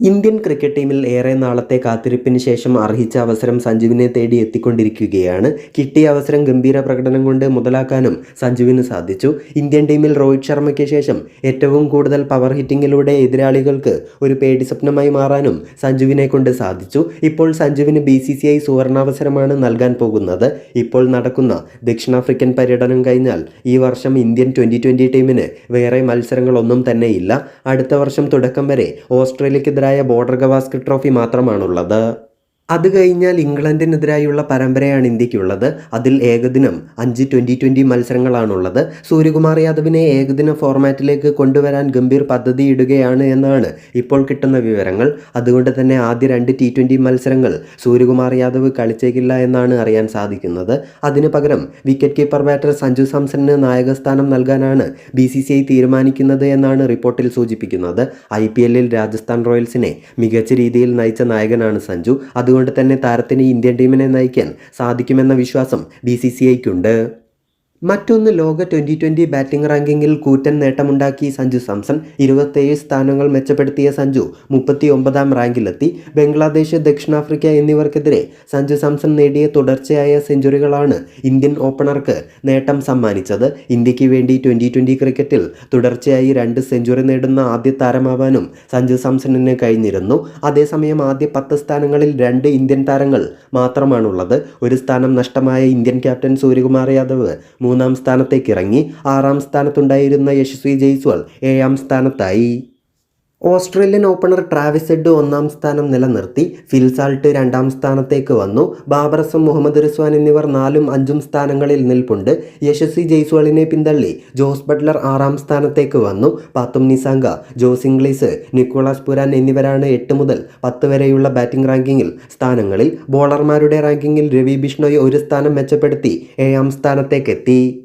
Indian cricket ടീമിൽ ഏറെ നാളത്തെ കാത്തിരിപ്പിന് ശേഷം അർഹിച്ച അവസരം സഞ്ജുവിനെ തേടി എത്തിക്കൊണ്ടിരിക്കുകയാണ്. കിട്ടിയ അവസരം ഗംഭീര പ്രകടനം കൊണ്ട് മുതലാക്കാനും സഞ്ജുവിന് സാധിച്ചു. ഇന്ത്യൻ ടീമിൽ രോഹിത് ശർമ്മയ്ക്ക് ശേഷം ഏറ്റവും കൂടുതൽ പവർ ഹിറ്റിങ്ങിലൂടെ എതിരാളികൾക്ക് ഒരു പേടി സ്വപ്നമായി മാറാനും സഞ്ജുവിനെ കൊണ്ട് സാധിച്ചു. ഇപ്പോൾ സഞ്ജുവിന് ബി സി സി ഐ സുവർണാവസരമാണ് നൽകാൻ പോകുന്നത്. ഇപ്പോൾ നടക്കുന്ന ദക്ഷിണാഫ്രിക്കൻ പര്യടനം കഴിഞ്ഞാൽ ഈ വർഷം ഇന്ത്യൻ ട്വന്റി ട്വന്റി ടീമിന് വേറെ മത്സരങ്ങളൊന്നും തന്നെയില്ല. അടുത്ത വർഷം തുടക്കം വരെ ഓസ്ട്രേലിയക്കെതിരായ ബോർഡർ ഗവാസ്കർ ട്രോഫി മാത്രമാണുള്ളത്. അത് കഴിഞ്ഞാൽ ഇംഗ്ലണ്ടിനെതിരായുള്ള പരമ്പരയാണ് ഇന്ത്യക്കുള്ളത്. അതിൽ ഏകദിനം അഞ്ച് ട്വന്റി ട്വന്റി മത്സരങ്ങളാണുള്ളത്. സൂര്യകുമാർ യാദവിനെ ഏകദിന ഫോർമാറ്റിലേക്ക് കൊണ്ടുവരാൻ ഗംഭീർ പദ്ധതി ഇടുകയാണ് എന്നാണ് ഇപ്പോൾ കിട്ടുന്ന വിവരങ്ങൾ. അതുകൊണ്ട് തന്നെ ആദ്യ രണ്ട് ടി ട്വന്റി മത്സരങ്ങൾ സൂര്യകുമാർ യാദവ് കളിച്ചേക്കില്ല എന്നാണ് അറിയാൻ സാധിക്കുന്നത്. അതിനു പകരം വിക്കറ്റ് കീപ്പർ ബാറ്റർ സഞ്ജു സാംസണിന് നായകസ്ഥാനം നൽകാനാണ് ബി സി സി ഐ തീരുമാനിക്കുന്നത് എന്നാണ് റിപ്പോർട്ടിൽ സൂചിപ്പിക്കുന്നത്. ഐ പി എല്ലിൽ രാജസ്ഥാൻ റോയൽസിനെ മികച്ച രീതിയിൽ നയിച്ച നായകനാണ് സഞ്ജു. അതുകൊണ്ട് തന്നെ താരത്തിന് ഇന്ത്യൻ ടീമിനെ നയിക്കാൻ സാധിക്കുമെന്ന വിശ്വാസം ബി സി സി ഐക്കുണ്ട്. മറ്റൊന്ന് ലോക ട്വന്റി ട്വന്റി ബാറ്റിംഗ് റാങ്കിങ്ങിൽ കൂറ്റൻ നേട്ടമുണ്ടാക്കി സഞ്ജു സാംസൺ. ഇരുപത്തേഴ് സ്ഥാനങ്ങൾ മെച്ചപ്പെടുത്തിയ സഞ്ജു മുപ്പത്തി ഒമ്പതാം റാങ്കിലെത്തി. ബംഗ്ലാദേശ് ദക്ഷിണാഫ്രിക്ക എന്നിവർക്കെതിരെ സഞ്ജു സാംസൺ നേടിയ തുടർച്ചയായ സെഞ്ചുറികളാണ് ഇന്ത്യൻ ഓപ്പണർക്ക് നേട്ടം സമ്മാനിച്ചത്. ഇന്ത്യയ്ക്ക് വേണ്ടി ട്വന്റി ട്വന്റി ക്രിക്കറ്റിൽ തുടർച്ചയായി രണ്ട് സെഞ്ചുറി നേടുന്ന ആദ്യ താരമാവാനും സഞ്ജു സാംസണിന് കഴിഞ്ഞിരുന്നു. അതേസമയം ആദ്യ പത്ത് സ്ഥാനങ്ങളിൽ രണ്ട് ഇന്ത്യൻ താരങ്ങൾ മാത്രമാണുള്ളത്. ഒരു സ്ഥാനം നഷ്ടമായ ഇന്ത്യൻ ക്യാപ്റ്റൻ സൂര്യകുമാർ യാദവ് മൂന്നാം സ്ഥാനത്തേക്ക് ഇറങ്ങി ആറാം സ്ഥാനത്തുണ്ടായിരുന്ന യശസ്വി ജയ്സ്വാൾ ഏഴാം സ്ഥാനത്തായി. ഓസ്ട്രേലിയൻ ഓപ്പണർ ട്രാവിസ് ഹെഡ് ഒന്നാം സ്ഥാനം നിലനിർത്തി. ഫിൽസാൾട്ട് രണ്ടാം സ്ഥാനത്തേക്ക് വന്നു. ബാബർ അസം മുഹമ്മദ് റിസ്വാൻ എന്നിവർ നാലും അഞ്ചും സ്ഥാനങ്ങളിൽ നിൽപ്പുണ്ട്. യശസ്വി ജയ്സ്വാളിനെ പിന്തള്ളി. ജോസ് ബട്ട്ലർ ആറാം സ്ഥാനത്തേക്ക് വന്നു. Pathum Nissanka Jos Inglis Nicholas Pooran എന്നിവരാണ് എട്ട് മുതൽ പത്ത് വരെയുള്ള ബാറ്റിംഗ് റാങ്കിങ്ങിൽ സ്ഥാനങ്ങളിൽ. ബോളർമാരുടെ റാങ്കിങ്ങിൽ രവി ബിഷ്ണോയ് ഒരു സ്ഥാനം മെച്ചപ്പെടുത്തി. ഏഴാം സ്ഥാനത്തേക്കെത്തി.